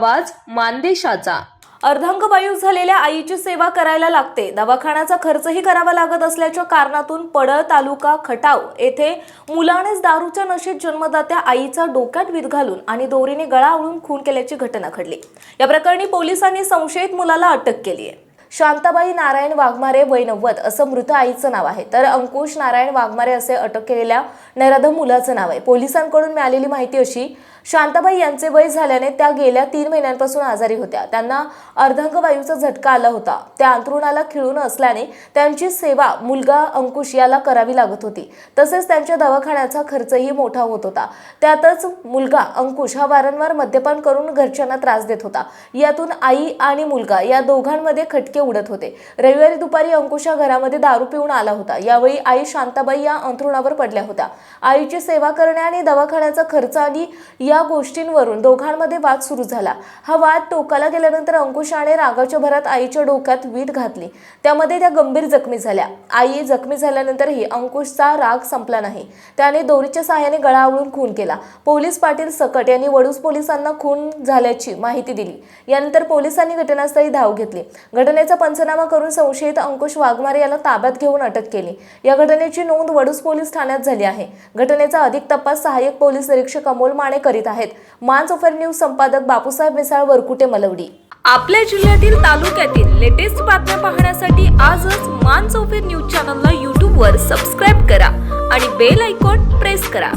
आवाज मानदेशाचा. अर्धांगवायू झालेल्या आईची सेवा करायला लागते. दवाखान्याचा खर्चही करावा लागत असल्याच्या कारणातून पडळ तालुका खटाव येथे मुलानेच दारूच्या नशेत जन्मदात्या आईचा डोक्यात वीज घालून आणि दोरीने गळा आवळून खून केल्याची घटना घडली. या प्रकरणी पोलिसांनी संशयित मुलाला अटक केली आहे. शांताबाई नारायण वाघमारे वय नव्वद असं मृत आईचं नाव आहे. तर अंकुश नारायण वाघमारे असे अटक केलेल्या नराधम मुलाचं नाव आहे. पोलिसांकडून मिळालेली माहिती अशी शांताबाई यांचे वय झाल्याने त्या गेल्या तीन महिन्यांपासून आजारी होत्या. त्यांना अर्धांगवायूचा झटका आला होता. त्या अंथरुणाला खिळून असल्याने त्यांची सेवा मुलगा अंकुश याला करावी लागत होती. तसेच त्यांच्या दवाखान्याचा खर्चही मोठा होत होता. त्यातच मुलगा अंकुश हा वारंवार मद्यपान करून घरच्यांना त्रास देत होता. यातून आई आणि मुलगा या दोघांमध्ये खटके उडत होते. रविवारी दुपारी अंकुश हा घरामध्ये दारू पिऊन आला होता. यावेळी आई शांताबाई या अंथरुणावर पडल्या होत्या. आईची सेवा करणे आणि दवाखान्याचा खर्च आणि या गोष्टींवरून दोघांमध्ये वाद सुरू झाला. हा वाद टोकाला गेल्यानंतर अंकुशाने रागाच्या भरात आईच्या डोक्यात वीट घातली. त्यामध्ये त्या गंभीर जखमी झाल्या. आई जखमी झाल्यानंतरही अंकुशचा राग संपला नाही. त्याने दोरीच्या सहाय्याने गळा आवळून खून केला. पोलीस पाटील सकट यांनी वडूस पोलिसांना खून झाल्याची माहिती दिली. यानंतर पोलिसांनी घटनास्थळी धाव घेतली. घटनेचा पंचनामा करून संशयित अंकुश वाघमारे याला ताब्यात घेऊन अटक केली. या घटनेची नोंद वडूस पोलीस ठाण्यात झाली आहे. घटनेचा अधिक तपास सहाय्यक पोलीस निरीक्षक अमोल माने करीत आहेत. मान ऑफर न्यूज संपादक बापूसाहेब मिसाळ वरकुटे मलवडी. आपल्या जिल्ह्यातील तालुक्यातील लेटेस्ट बातम्या पाहण्यासाठी आजच मान्स ऑफर न्यूज चॅनलला यूट्यूबवर सबस्क्राईब करा आणि बेल आयकॉन प्रेस करा.